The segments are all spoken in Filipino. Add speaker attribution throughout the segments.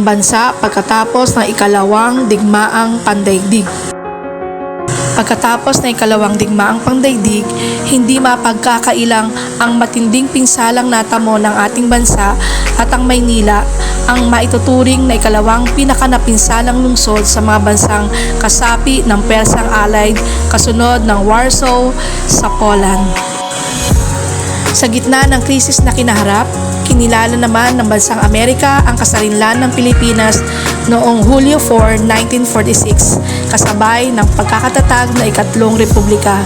Speaker 1: ang bansa pagkatapos ng ikalawang digmaang pandaigdig. Pagkatapos ng ikalawang digmaang pangdaigdig, hindi mapagkakailang ang matinding pinsalang natamo ng ating bansa at ang Maynila ang maituturing na ikalawang pinakanapinsalang lungsod sa mga bansang kasapi ng Persang Allied kasunod ng Warsaw sa Poland. Sa gitna ng krisis na kinaharap, kinilala naman ng bansang Amerika ang kasarinlan ng Pilipinas noong Hulyo 4, 1946, kasabay ng pagkakatatag na ikatlong republika.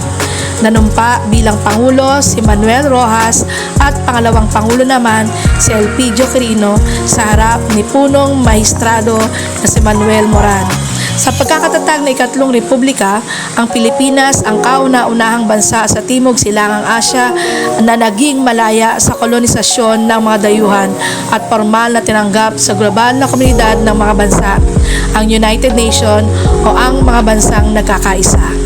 Speaker 1: Nanumpa bilang Pangulo si Manuel Rojas at pangalawang Pangulo naman si Elpidio Quirino sa harap ni punong maestrado na si Manuel Moran. Sa pagkakatatag na ikatlong republika, ang Pilipinas ang kauna-unahang bansa sa Timog Silangang Asya na naging malaya sa kolonisasyon ng mga dayuhan at formal na tinanggap sa global na komunidad ng mga bansa, ang United Nations o ang mga bansang nagkakaisa.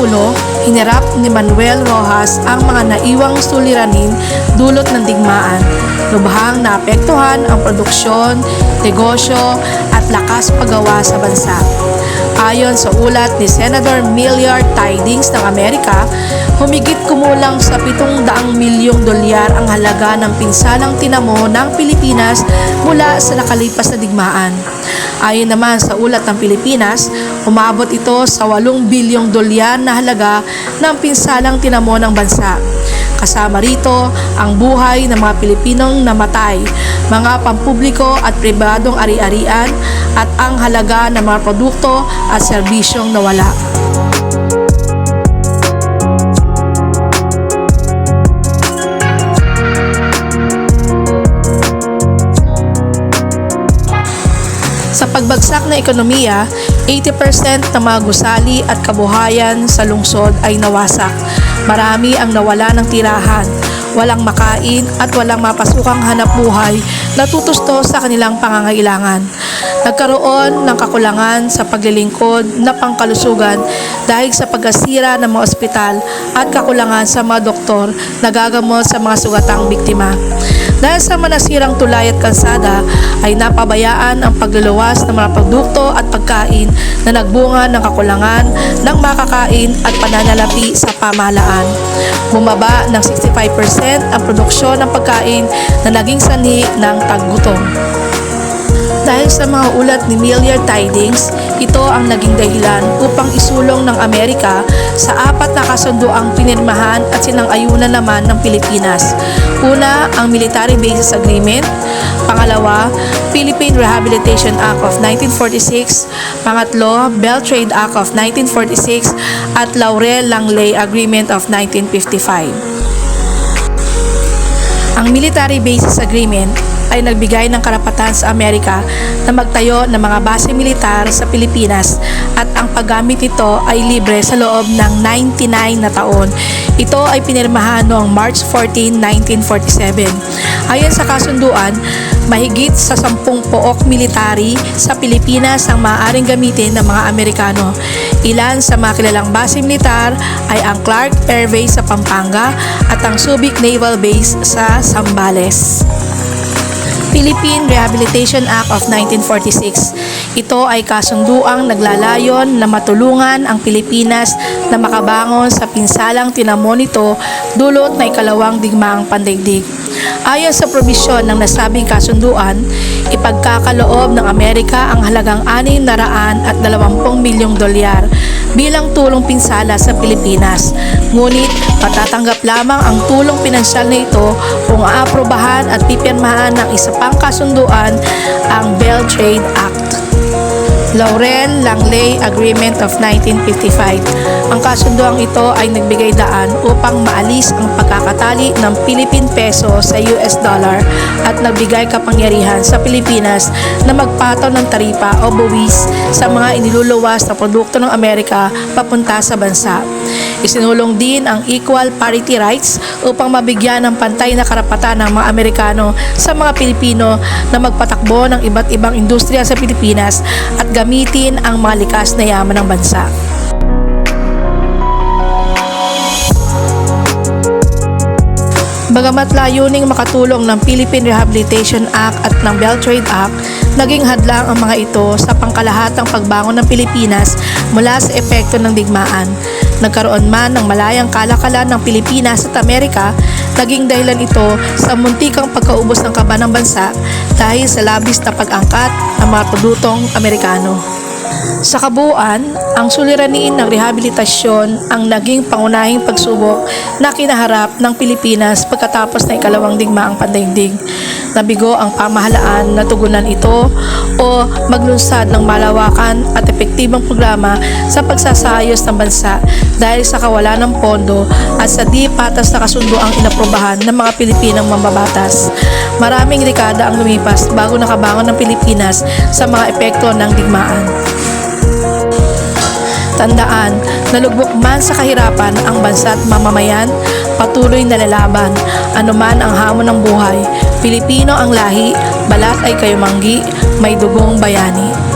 Speaker 1: Pangulo, hinirap ni Manuel Rojas ang mga naiwang suliranin dulot ng digmaan. Lubhang naapektuhan ang produksyon, negosyo at lakas paggawa sa bansa. Ayon sa ulat ni Senator Milliard Tidings ng Amerika, humigit kumulang sa 700 milyong dolyar ang halaga ng pinsalang tinamo ng Pilipinas mula sa nakalipas na digmaan. Ayon naman sa ulat ng Pilipinas, umabot ito sa 8 bilyong dolyar na halaga ng pinsalang tinamo ng bansa. Kasama rito ang buhay ng mga Pilipinong namatay, mga pampubliko at pribadong ari-arian at ang halaga ng mga produkto at serbisyong nawala. Sa pagbagsak na ekonomiya, 80% ng mga gusali at kabuhayan sa lungsod ay nawasak. Marami ang nawala ng tirahan, walang makain at walang mapasukang hanap buhay na tutusto sa kanilang pangangailangan. Nagkaroon ng kakulangan sa paglilingkod na pangkalusugan dahil sa pagkasira ng mga ospital at kakulangan sa mga doktor na gagamot sa mga sugatang biktima. Dahil sa manasirang tulay at kalsada ay napabayaan ang pagluluwas ng mga produkto at pagkain na nagbunga ng kakulangan ng makakain at pananalapi sa pamahalaan. Bumaba ng 65% ang produksyon ng pagkain na naging sanhi ng taggutom. Dahil sa mga ulat ni Milliard Tidings, ito ang naging dahilan upang isulong ng Amerika sa apat na kasunduang pinirmahan at sinang-ayunan naman ng Pilipinas. Una, ang Military Bases Agreement. Pangalawa, Philippine Rehabilitation Act of 1946. Pangatlo, Bell Trade Act of 1946 at Laurel-Langley Agreement of 1955. Ang Military Bases Agreement ay nagbigay ng karapatan sa Amerika na magtayo ng mga base militar sa Pilipinas at ang paggamit nito ay libre sa loob ng 99 na taon. Ito ay pinirmahan noong March 14, 1947. Ayon sa kasunduan, mahigit sa 10 pook military sa Pilipinas ang maaaring gamitin ng mga Amerikano. Ilan sa mga kilalang base militar ay ang Clark Air Base sa Pampanga at ang Subic Naval Base sa Zambales. Philippine Rehabilitation Act of 1946. Ito ay kasunduang naglalayon na matulungan ang Pilipinas na makabangon sa pinsalang tinamo nito dulot na ikalawang digmaang pandaigdig. Ayon sa probisyon ng nasabing kasunduan, ipagkakaloob ng Amerika ang halagang 620 milyong dolyar bilang tulong pinsala sa Pilipinas. Ngunit matatanggap lamang ang tulong pinansyal na ito kung aaprobahan at pipirmahan ng isa pang kasunduan ang Bell Trade Act. Laurel Langley Agreement of 1955. Ang kasunduang ito ay nagbigay daan upang maalis ang pagkakatali ng Philippine Peso sa US dollar at nagbigay kapangyarihan sa Pilipinas na magpataw ng taripa o buwis sa mga iniluluwas na produkto ng Amerika papunta sa bansa. Isinulong din ang equal parity rights upang mabigyan ng pantay na karapatan ng mga Amerikano sa mga Pilipino na magpatakbo ng iba't ibang industriya sa Pilipinas at gamitin ang mga likas na yaman ng bansa. Bagamat layuning makatulong ng Philippine Rehabilitation Act at ng Bell Trade Act, naging hadlang ang mga ito sa pangkalahatang pagbangon ng Pilipinas mula sa epekto ng digmaan. Nagkaroon man ng malayang kalakalan ng Pilipinas at Amerika, naging dahilan ito sa muntikang pagkaubos ng kaba ng bansa dahil sa labis na pag-angkat ng mga produktong Amerikano. Sa kabuuan, ang suliranin ng rehabilitasyon ang naging pangunahing pagsubok na kinaharap ng Pilipinas pagkatapos ng ikalawang digmaang pandaigdig. Nabigo ang pamahalaan na tugunan ito o maglunsad ng malawakan at epektibang programa sa pagsasayos ng bansa dahil sa kawalan ng pondo at sa di patas na kasundo ang inaprobahan ng mga Pilipinang mambabatas. Maraming dekada ang lumipas bago nakabangon ng Pilipinas sa mga epekto ng digmaan. Tandaan, nalugmok man sa kahirapan ang bansa at mamamayan, patuloy na lalaban. Anuman ang hamon ng buhay, Pilipino ang lahi, balat ay kayumanggi, may dugong bayani.